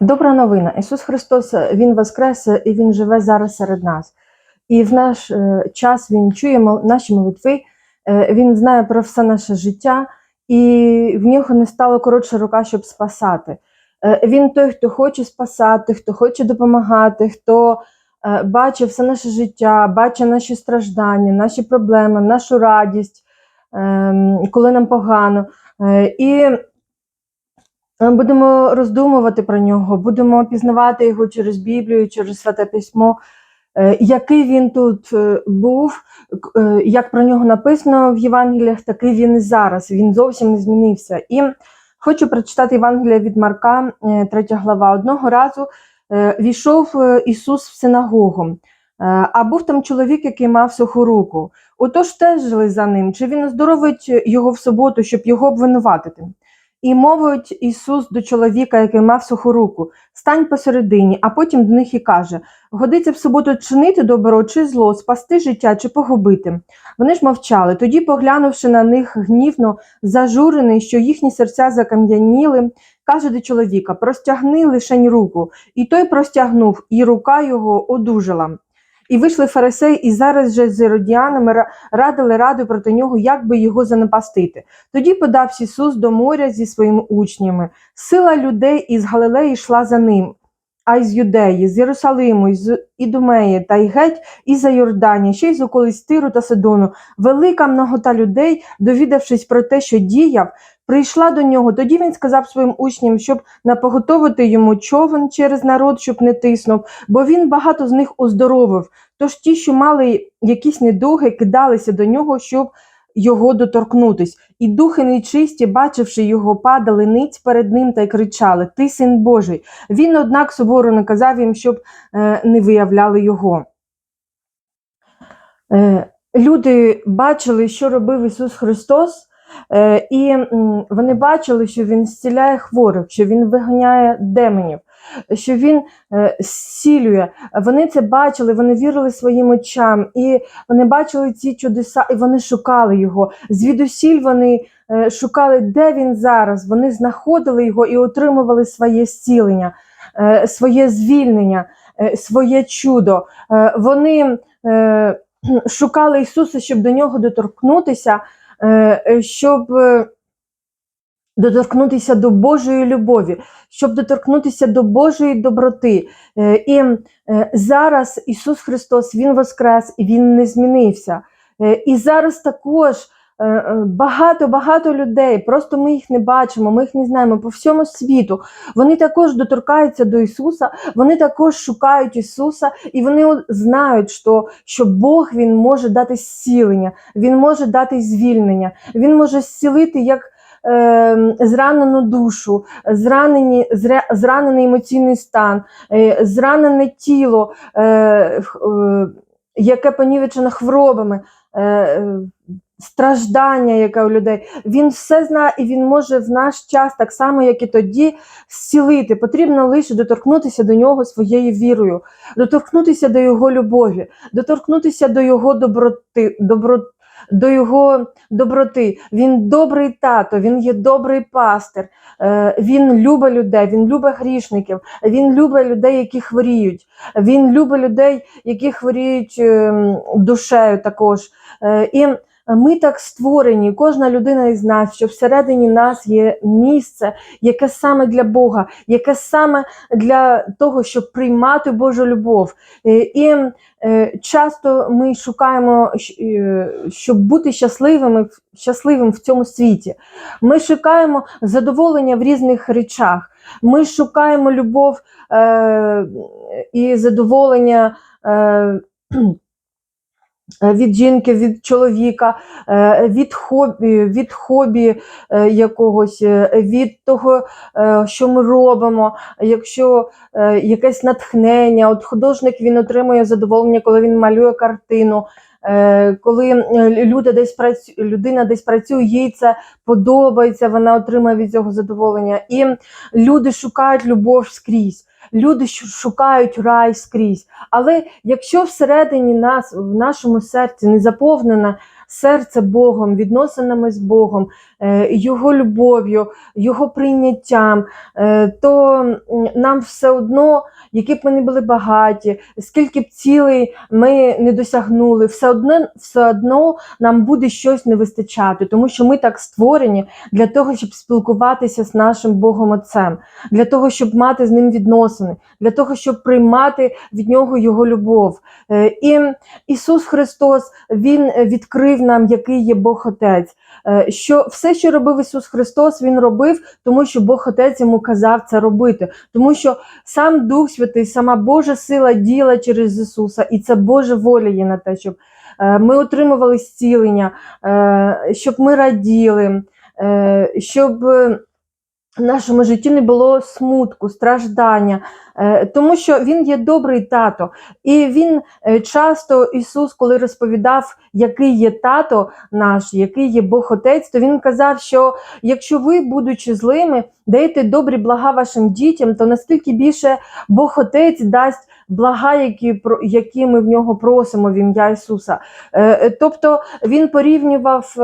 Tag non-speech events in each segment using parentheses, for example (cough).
Добра новина. Ісус Христос Він воскрес і Він живе зараз серед нас. І в наш е, час Він чує наші молитви, е, Він знає про все наше життя, і в нього не стало коротша рука, щоб спасати. Е, Він той, хто хоче спасати, хто хоче допомагати, хто е, бачить все наше життя, бачить наші страждання, наші проблеми, нашу радість, ем, коли нам погано. Е, І Е, Будемо роздумувати про нього, будемо пізнавати його через Біблію, через Святе Письмо, Е, який він тут е, був, е, як про нього написано в Євангеліях, такий він і зараз. Він зовсім не змінився. І хочу прочитати Євангелія від Марка, 3 глава. Одного разу війшов Ісус в синагогу, а був там чоловік, який мав суху руку. Отож стежили за ним, чи він оздоровить його в суботу, щоб його обвинуватити. І мовить Ісус до чоловіка, який мав суху руку, стань посередині, а потім до них і каже: Годиться в суботу чинити добро чи зло, спасти життя чи погубити. Вони ж мовчали. Тоді, поглянувши на них гнівно, зажурений, що їхні серця закам'яніли, каже до чоловіка: Простягни лишень руку. І той простягнув, і рука його одужала. І вийшли фарисеї, і зараз же з іродіанами радили раду проти нього, як би його занапастити. Тоді подався Ісус до моря зі своїми учнями. Сила людей із Галилеї йшла за ним, а із Юдеї, з Єрусалиму, з Ідумеї та й геть із за Йорданії, ще й з околиць Тиру та Сидону. Велика многота людей, довідавшись про те, що діяв, прийшла до нього. Тоді він сказав своїм учням, щоб напоготовити йому човен через народ, щоб не тиснув, бо він багато з них оздоровив. Тож ті, що мали якісь недуги, кидалися до нього, щоб його доторкнутись. І духи нечисті, бачивши його, падали ниць перед ним та й кричали: Ти син Божий. Він, однак, суворо наказав їм, щоб е, не виявляли його. Е, люди бачили, що робив Ісус Христос, і вони бачили, що Він зціляє хворих, що Він виганяє демонів, що Він е, зцілює. Вони це бачили, вони вірили своїм очам, і вони бачили ці чудеса, і вони шукали його. Звідусіль вони е, шукали, де він зараз. Вони знаходили його і отримували своє зцілення, е, своє звільнення, е, своє чудо. Е, Вони е, шукали Ісуса, щоб до нього доторкнутися, е, е, щоб. е, Доторкнутися до Божої любові, щоб доторкнутися до Божої доброти. Е, І е, зараз Ісус Христос Він воскрес і Він не змінився. Е, І зараз також багато-багато людей, просто ми їх не бачимо, ми їх не знаємо по всьому світу. Вони також доторкаються до Ісуса, вони також шукають Ісуса, і вони знають, що, що Бог Він може дати зцілення, Він може дати звільнення, Він може зцілити як. е, Зранену душу, зранені, зре- зранений емоційний стан, е, зранене тіло, е, е, яке понівечено хворобами, е, е, страждання, яке у людей. Він все знає і він може в наш час, так само, як і тоді, зцілити. Потрібно лише доторкнутися до нього своєю вірою, доторкнутися до його любові, доторкнутися до його доброти, добро, до його доброти. Він добрий тато, він є добрий пастир, е, він любить людей, він любить грішників, він любить людей, які хворіють. Він любить людей, які хворіють ем, душею також. Е, І ми так створені, кожна людина із нас, що всередині нас є місце, яке саме для Бога, яке саме для того, щоб приймати Божу любов. Е, І е, часто ми шукаємо, е, щоб бути щасливими, щасливим в цьому світі. Ми шукаємо задоволення в різних речах. Ми шукаємо любов і задоволення. Від жінки, від чоловіка, е, від хобі, від хобі е, якогось, е, від того, е, що ми робимо. Якщо е, якесь натхнення, от художник він отримує задоволення, коли він малює картину. Е, Коли е, люди десь працю... людина десь працює, їй це подобається, вона отримує від цього задоволення. І люди шукають любов скрізь, люди шукають рай скрізь. Але якщо всередині нас, в нашому серці не заповнене серце Богом, відносинами з Богом, е, Його любов'ю, Його прийняттям, е, то нам все одно, які б ми не були багаті, скільки б цілей ми не досягнули, все одно, все одно нам буде щось не вистачати, тому що ми так створені для того, щоб спілкуватися з нашим Богом Отцем, для того, щоб мати з ним відносини, для того, щоб приймати від нього його любов. Е, І Ісус Христос Він е, відкрив нам, який є Бог Отець. Е, Що все, що робив Ісус Христос, Він робив, тому що Бог Отець йому казав це робити, тому що сам Дух Святий, сама Божа сила діла через Ісуса, і це Божа воля є на те, щоб е, ми отримували зцілення, е, щоб ми раділи, щоб в нашому житті не було смутку, страждання, Е, тому що він є добрий тато. І він е, часто Ісус, коли розповідав, який є тато наш, який є Бог Отець, то він казав, що якщо ви, будучи злими, даєте добрі блага вашим дітям, то наскільки більше Бог Отець дасть блага, які, які ми в нього просимо в ім'я Ісуса. Е, Тобто він порівнював.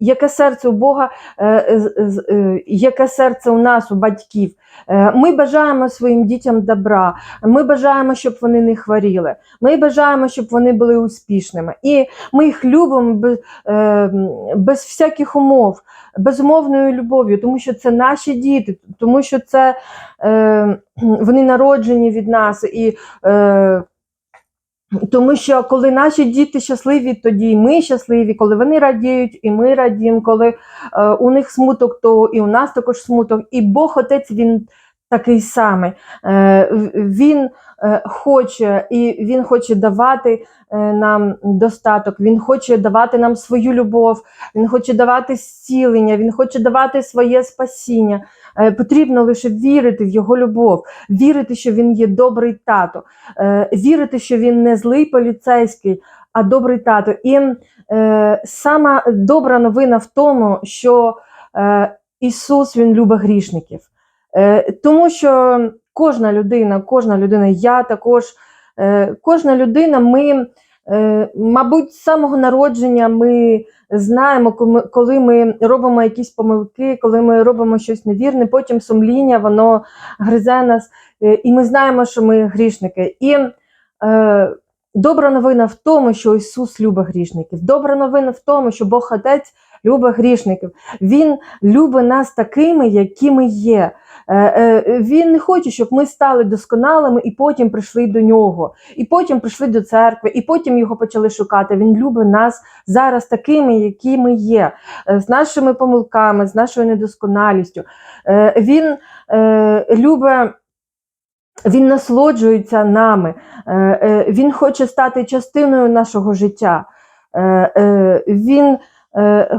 Яке серце у Бога, е, е, яке серце у нас, у батьків. Е, Ми бажаємо своїм дітям добра, ми бажаємо, щоб вони не хворіли, ми бажаємо, щоб вони були успішними. І ми їх любимо без, без всяких умов, безумовною любов'ю, тому що це наші діти, тому що це вони народжені від нас. І, тому що коли наші діти щасливі, тоді і ми щасливі, коли вони радіють, і ми радіємо, коли е, у них смуток, то і у нас також смуток. І Бог Отець він такий самий. Е, він е, хоче і він хоче давати е, нам достаток, він хоче давати нам свою любов, він хоче давати зцілення, він хоче давати своє спасіння. Потрібно лише вірити в його любов, вірити, що він є добрий тато, вірити, що він не злий поліцейський, а добрий тато. І е, сама добра новина в тому, що Ісус Він любить грішників. Е, тому що кожна людина, кожна людина, я також, е, кожна людина, ми, е, мабуть, з самого народження ми знаємо, коли- ми робимо якісь помилки, коли ми робимо щось невірне, потім сумління, воно гризе нас, і ми знаємо, що ми грішники. І добра новина в тому, що Ісус любить грішників. Добра новина в тому, що Бог Отець любить грішників. Він любить нас такими, які ми є. Е, е, Він не хоче, щоб ми стали досконалими і потім прийшли до нього, і потім прийшли до церкви, і потім його почали шукати. Він любить нас зараз такими, які ми є, е, з нашими помилками, з нашою недосконалістю. Він любить. Він насолоджується нами, він хоче стати частиною нашого життя. Він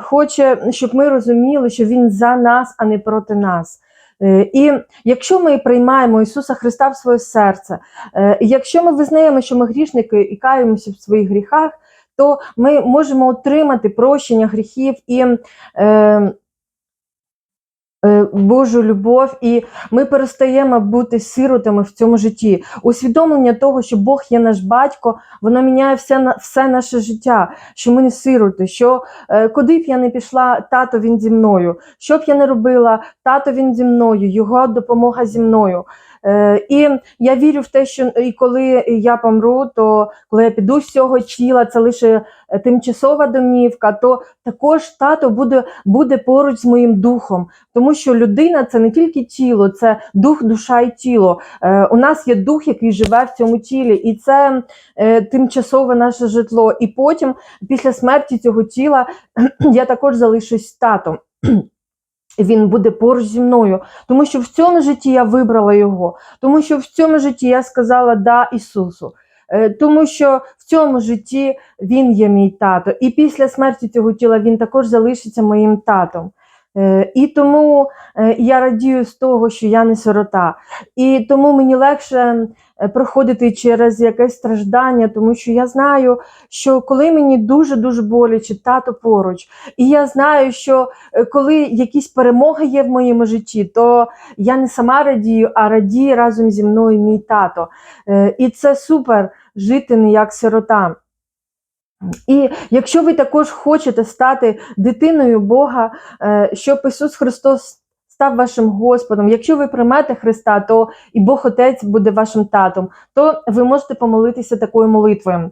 хоче, щоб ми розуміли, що Він за нас, а не проти нас. Е, І якщо ми приймаємо Ісуса Христа в своє серце, е, якщо ми визнаємо, що ми грішники і каємося в своїх гріхах, то ми можемо отримати прощення гріхів і е, Божу любов, і ми перестаємо бути сиротами в цьому житті. Усвідомлення того, що Бог є наш батько, воно міняє все, все наше життя, що ми не сироти, що е, куди б я не пішла, тато він зі мною. Що б я не робила, тато він зі мною, його допомога зі мною. Е, і я вірю в те, що і коли я помру, то коли я піду з цього тіла, це лише е, тимчасова домівка, то також тато буде, буде поруч з моїм духом. Тому що людина це не тільки тіло, це дух, душа і тіло. Е, у нас є дух, який живе в цьому тілі, і це тимчасове наше житло. І потім, після смерті цього тіла, (clears throat) я також залишусь татом. Він буде поруч зі мною, тому що в цьому житті я вибрала його, тому що в цьому житті я сказала да Ісусу, Е, тому що в цьому житті Він є мій тато, і після смерті цього тіла він також залишиться моїм татом. Е, І тому е, я радію з того, що я не сирота. І тому мені легше проходити через якесь страждання, тому що я знаю, що коли мені дуже-дуже боляче, тато поруч, і я знаю, що е, коли якісь перемоги є в моєму житті, то я не сама радію, а радіє разом зі мною мій тато. І це супер жити не як сирота. І якщо ви також хочете стати дитиною Бога, е, щоб Ісус Христос став вашим Господом, якщо ви приймете Христа, то і Бог Отець буде вашим татом, то ви можете помолитися такою молитвою.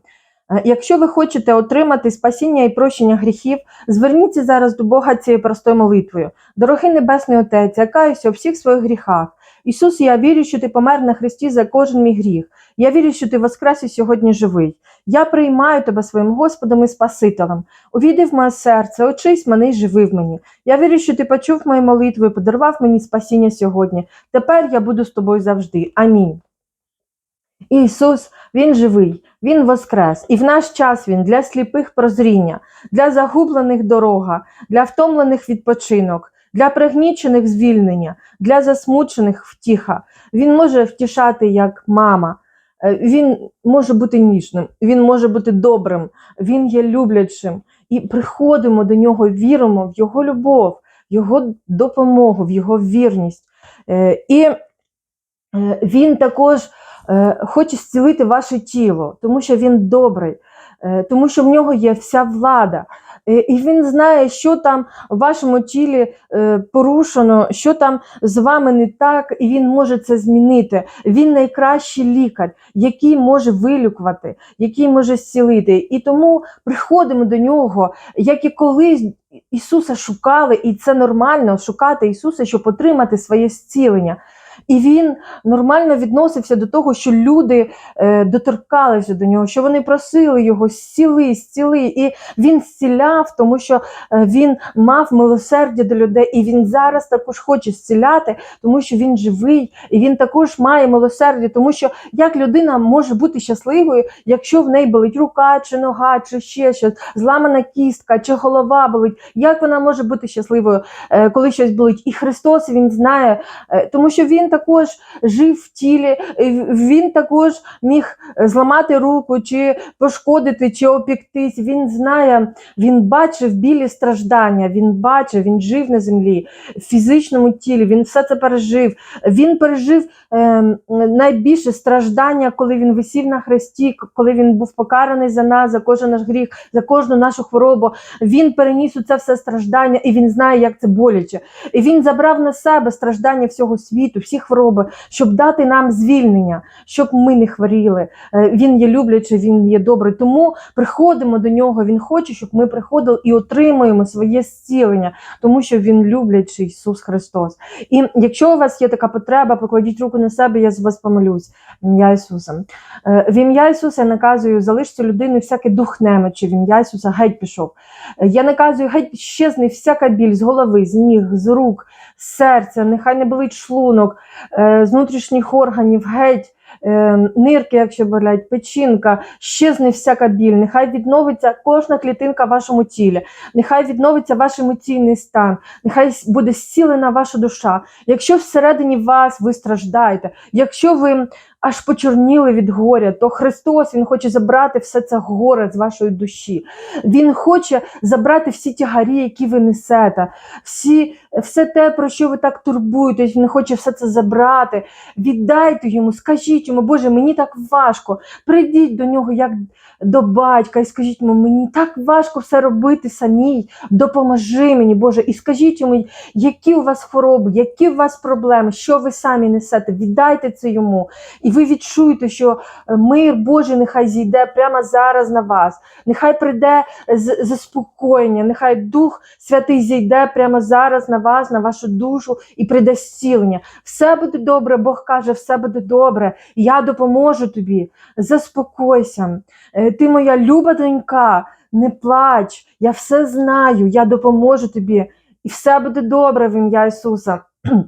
Е, Якщо ви хочете отримати спасіння і прощення гріхів, зверніться зараз до Бога цією простою молитвою. Дорогий Небесний Отець, я каюся у всіх своїх гріхах. Ісус, я вірю, що ти помер на Христі за кожен мій гріх. Я вірю, що ти воскрес і сьогодні живий. Я приймаю тебе своїм Господом і Спасителем. Увійди в моє серце, очись мене і живи в мені. Я вірю, що ти почув мої молитви подарував мені спасіння сьогодні. Тепер я буду з тобою завжди. Амінь. Ісус, Він живий, Він воскрес, і в наш час Він для сліпих прозріння, для загублених дорога, для втомлених відпочинок, для пригнічених звільнення, для засмучених втіха. Він може втішати як мама. Е, Він може бути ніжним, він може бути добрим, він є люблячим. І приходимо до нього, віримо в його любов, в його допомогу, в його вірність. Е, І е, він також хоче зцілити ваше тіло, тому що він добрий, тому що в нього є вся влада. Е, І він знає, що там в вашому тілі е, порушено, що там з вами не так, і він може це змінити. Він найкращий лікар, який може вилікувати, який може зцілити. І тому приходимо до нього, як і колись Ісуса шукали, і це нормально шукати Ісуса, щоб отримати своє зцілення. І він нормально відносився до того, що люди е, доторкалися до нього, що вони просили його зціли, зціли. І він зціляв, тому що е, він мав милосердя до людей, і він зараз також хоче зціляти, тому що він живий, і він також має милосердя, тому що як людина може бути щасливою, якщо в неї болить рука, чи нога, чи ще щось, зламана кістка, чи голова болить, як вона може бути щасливою, е, коли щось болить? І Христос він знає, е, тому що він також жив в тілі, він також міг е, зламати руку, чи пошкодити, чи опіктись. Він знає, він бачив білі страждання, він бачив, він жив на землі, в фізичному тілі, він все це пережив. Він пережив е, найбільше страждання, коли він висів на хресті, коли він був покараний за нас, за кожен наш гріх, за кожну нашу хворобу. Він переніс у це все страждання, і він знає, як це боляче. І він забрав на себе страждання всього світу, всі хвороби, щоб дати нам звільнення, щоб ми не хворіли. Е, Він є люблячий, він є добрий. Тому приходимо до нього. Він хоче, щоб ми приходили і отримуємо своє зцілення, тому що він люблячий Ісус Христос. І якщо у вас є така потреба, покладіть руку на себе, я з вас помолюсь. В ім'я Ісуса. Е, В ім'я Ісуса я наказую, залишся людину всякий дух немочі, в ім'я Ісуса геть пішов. Е, Я наказую, геть щезне всяка біль з голови, з ніг, з рук, з серця, нехай не болить шлунок, з внутрішніх органів, геть. е, Нирки, якщо болять, печінка, щезне всяка біль, нехай відновиться кожна клітинка в вашому тілі, нехай відновиться ваш емоційний стан, нехай буде зцілена ваша душа. Якщо всередині вас ви страждаєте, якщо ви аж почорніли від горя, то Христос Він хоче забрати все це горе з вашої душі. Він хоче забрати всі тягарі, які ви несете, всі, все те, про що ви так турбуєтесь, Він хоче все це забрати. Віддайте йому, скажіть йому, Боже, мені так важко. Прийдіть до нього як до батька і скажіть йому, мені так важко все робити самій. Допоможи мені, Боже, і скажіть йому, які у вас хвороби, які у вас проблеми, що ви самі несете. Віддайте це йому. І ви відчуєте, що е, мир Божий нехай зійде прямо зараз на вас. Нехай прийде заспокоєння, нехай Дух Святий зійде прямо зараз на вас, на вашу душу і прийде зцілення. Все буде добре, Бог каже, все буде добре. Я допоможу тобі. Заспокойся. Е, Ти моя люба донька, не плач, я все знаю, я допоможу тобі. І все буде добре в ім'я Ісуса. (clears throat)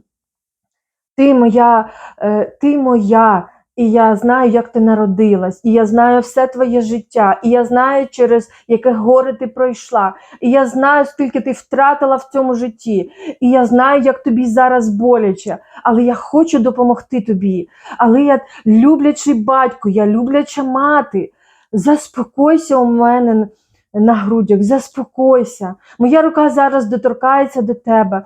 Ти моя, е, ти моя, і я знаю, як ти народилась, і я знаю все твоє життя, і я знаю, через яке горе ти пройшла, і я знаю, скільки ти втратила в цьому житті, і я знаю, як тобі зараз боляче, але я хочу допомогти тобі. Але я люблячий батько, я любляча мати. Заспокойся у мене на грудях, заспокойся. Моя рука зараз доторкається до тебе.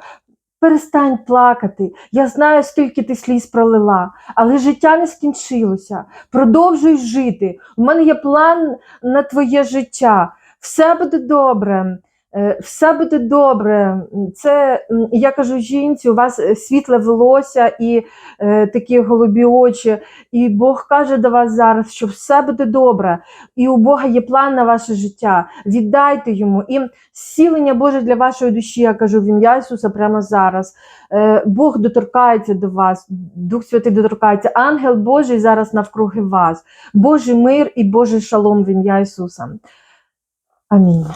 Перестань плакати. Я знаю, скільки ти сліз пролила, але життя не скінчилося. Продовжуй жити. У мене є план на твоє життя. Все буде добре. Е, Все буде добре. Це я кажу жінці, у вас е, світле волосся і е, такі голубі очі. І Бог каже до вас зараз, що все буде добре. І у Бога є план на ваше життя. Віддайте йому. І зцілення Боже для вашої душі, я кажу в ім'я Ісуса прямо зараз. Е, Бог доторкається до вас, Дух Святий доторкається. Ангел Божий зараз навкруги вас. Божий мир і Божий шалом в ім'я Ісуса. Амінь.